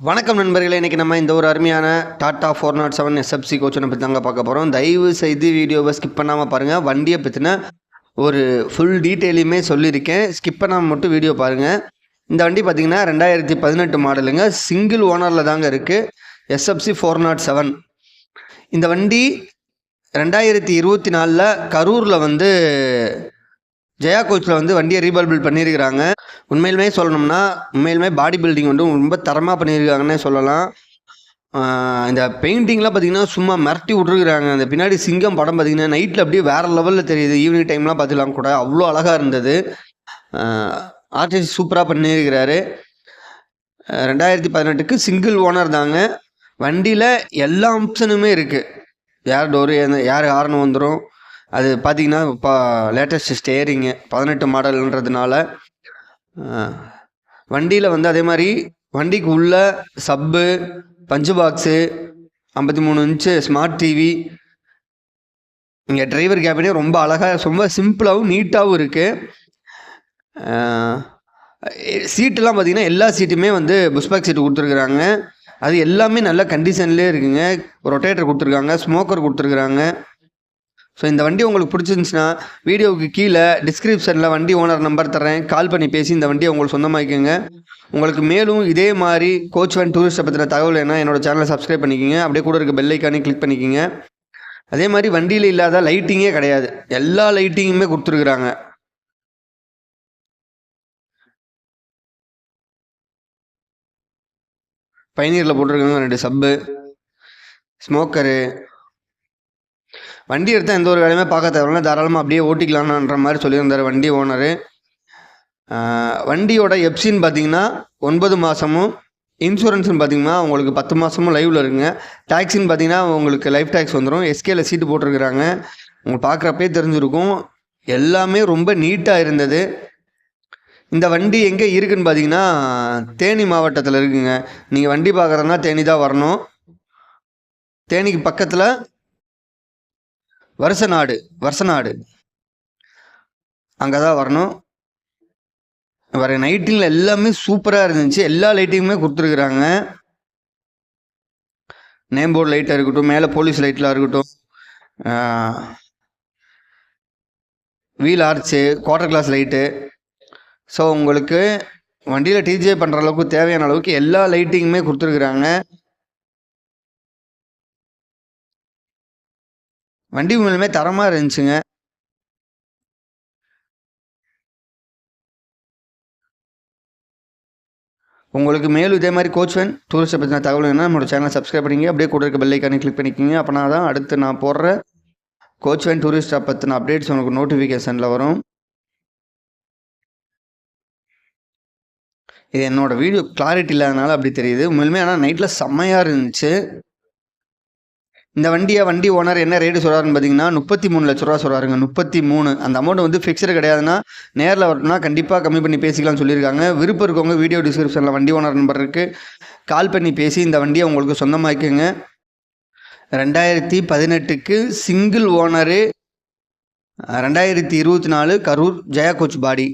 வணக்கம் நண்பர்களே இன்றைக்கி நம்ம இந்த ஒரு அருமையான Tata four nought seven SFC கோச்சனை பற்றி தாங்க பார்க்க போகிறோம் தயவு செய்து வீடியோவை ஸ்கிப் பண்ணாமல் பாருங்கள் வண்டியை பற்றின ஒரு ஃபுல் டீட்டெயிலுமே சொல்லியிருக்கேன். ஸ்கிப் பண்ணாமல் மட்டும் வீடியோ பாருங்கள் இந்த வண்டி பார்த்திங்கன்னா ரெண்டாயிரத்தி பதினெட்டு மாடலுங்க. சிங்கிள் ஓனரில் தாங்க இருக்குது எஸ்எஃப்சி ஃபோர் நாட் செவன். இந்த வண்டி ரெண்டாயிரத்தி இருபத்தி நாலில் கரூரில் வந்து ஜெயா கோச்சில் வந்து வண்டியை ரீபால்பில் பண்ணியிருக்கிறாங்க. உண்மையிலுமே சொல்லணும்னா உண்மையிலுமே பாடி பில்டிங் வந்து ரொம்ப தரமாக பண்ணியிருக்காங்கன்னே சொல்லலாம். இந்த பெயிண்டிங்லாம் பார்த்தீங்கன்னா சும்மா மிரட்டி விட்ருக்குறாங்க அந்த பின்னாடி சிங்கம் படம் பார்த்தீங்கன்னா நைட்டில் அப்படியே வேறு லெவலில் தெரியுது. ஈவினிங் டைம்லாம் பார்த்துக்கலாம் கூட. அவ்வளோ அழகாக இருந்தது. ஆர்டிஸ்ட் சூப்பராக பண்ணியிருக்கிறாரு. ரெண்டாயிரத்தி பதினெட்டுக்கு சிங்கிள் ஓனர் தாங்க. வண்டியில் எல்லா ஆப்ஷனுமே இருக்குது யார் டோரு யார் ஹார்ன் வந்துடும் அது பார்த்தீங்கன்னா இப்போ லேட்டஸ்ட் ஸ்டேரிங்கு பதினெட்டு மாடல்ன்றதுனால வண்டியில் வந்து அதே மாதிரி வண்டிக்கு உள்ள சப்பு பஞ்சு பாக்ஸு ஐம்பத்தி மூணு இன்ச்சு ஸ்மார்ட் டிவி இங்கே டிரைவர் கேபினே ரொம்ப அழகாக ரொம்ப சிம்பிளாகவும் நீட்டாகவும் இருக்குது சீட்டெல்லாம் பார்த்தீங்கன்னா எல்லா சீட்டுமே வந்து புஷ்பேக் சீட்டு கொடுத்துருக்குறாங்க. அது எல்லாமே நல்ல கண்டிஷன்லேயே இருக்குங்க. ரொட்டேட்டர் கொடுத்துருக்காங்க ஸ்மோக்கர் கொடுத்துருக்குறாங்க. ஸோ இந்த வண்டி உங்களுக்கு பிடிச்சிருந்துச்சுன்னா வீடியோவுக்கு கீழே டிஸ்கிரிப்ஷனில் வண்டி ஓனர் நம்பர் தரேன் கால் பண்ணி பேசி இந்த வண்டியை உங்களுக்கு சொந்தமாக்கிக்கோங்க. உங்களுக்கு மேலும் இதே மாதிரி கோச் வேன் டூரிஸ்ட்டை பற்றின தகவல் என்ன என்னோட சேனலை சப்ஸ்கிரைப் பண்ணிக்கோங்க. அப்படியே கூட இருக்க பெல்லைக்கானே கிளிக் பண்ணிக்கோங்க. அதே மாதிரி வண்டியில் இல்லாத லைட்டிங்கே கிடையாது. எல்லா லைட்டிங்குமே கொடுத்துருக்குறாங்க. பயணியரில் போட்டிருக்காங்க. ரெண்டு சப்பு ஸ்மோக்கரு வண்டி எடுத்தால் எந்த ஒரு வேலையுமே பார்க்க தேவையில்ல. தாராளமாக அப்படியே ஓட்டிக்கலான்ற மாதிரி சொல்லியிருந்தார் வண்டி ஓனரு. வண்டியோட எப்சின்னு பார்த்தீங்கன்னா ஒன்பது மாதமும் இன்சூரன்ஸ்னு பார்த்தீங்கன்னா உங்களுக்கு பத்து மாதமும் லைவில் இருக்குங்க. டேக்ஸின்னு பார்த்தீங்கன்னா உங்களுக்கு லைஃப் டேக்ஸ் வந்துடும் எஸ்கேல சீட்டு போட்டிருக்கிறாங்க. உங்களுக்கு பார்க்குறப்பே தெரிஞ்சிருக்கும். எல்லாமே ரொம்ப நீட்டாக இருந்தது. இந்த வண்டி எங்கே இருக்குதுன்னு பார்த்தீங்கன்னா தேனி மாவட்டத்தில் இருக்குங்க. நீங்கள் வண்டி பார்க்குறதுனா தேனி தான் வரணும். தேனிக்கு பக்கத்தில் வருஷ நாடு வருஷ நாடு. அங்கே தான் வரணும். வர நைட்டிங்கில் எல்லாமே சூப்பராக இருந்துச்சு. எல்லா லைட்டிங்குமே கொடுத்துருக்குறாங்க. நேம் போர்டு லைட்டாக இருக்கட்டும் மேலே போலீஸ் லைட்டெலாம் இருக்கட்டும் wheel arch quarter glass light so உங்களுக்கு வண்டியில் டிஜே பண்ணுற அளவுக்கு தேவையான அளவுக்கு எல்லா லைட்டிங்குமே கொடுத்துருக்குறாங்க. வண்டி உண்மையிலுமே தரமாக இருந்துச்சுங்க. உங்களுக்கு மேலும் இதே மாதிரி கோச் வேன் டூரிஸ்ட்டை பற்றின தகவல் வேணால் நம்மளோட சேனலை சப்ஸ்கிரைப் பண்ணிங்க அப்படியே கூட இருக்க பெல்லைக்கானே கிளிக் பண்ணிக்கிங்க. அப்போனா தான் அடுத்து நான் போடுற கோச் வேன் டூரிஸ்ட்டை பற்றின அப்டேட்ஸ் உங்களுக்கு நோட்டிஃபிகேஷனில் வரும். இது என்னோடய வீடியோ கிளாரிட்டி இல்லாதனால அப்படி தெரியுது. உண்மையிலுமே ஆனால் நைட்டில் செம்மையாக இருந்துச்சு. இந்த வண்டியை வண்டி ஓனர் என்ன ரேட்டு சொல்கிறாருன்னு பார்த்தீங்கன்னா முப்பத்தி மூணு லட்ச ரூபா சொல்கிறாருங்க முப்பத்தி மூணு. அந்த அமௌண்ட் வந்து ஃபிக்ஸ்டு கிடையாதுன்னா நேரில் வரணும்னா கண்டிப்பாக கம்மி பண்ணி பேசிக்கலாம்னு சொல்லியிருக்காங்க. விருப்பம் இருக்கவங்க வீடியோ டிஸ்கிரிப்ஷனில் வண்டி ஓனர் நம்பர் இருக்குது கால் பண்ணி பேசி இந்த வண்டியை உங்களுக்கு சொந்தமாக்குங்க ரெண்டாயிரத்தி பதினெட்டுக்கு சிங்கிள் ஓனரு ரெண்டாயிரத்தி இருபத்தி நாலு கரூர் ஜெயா கோச் பாடி.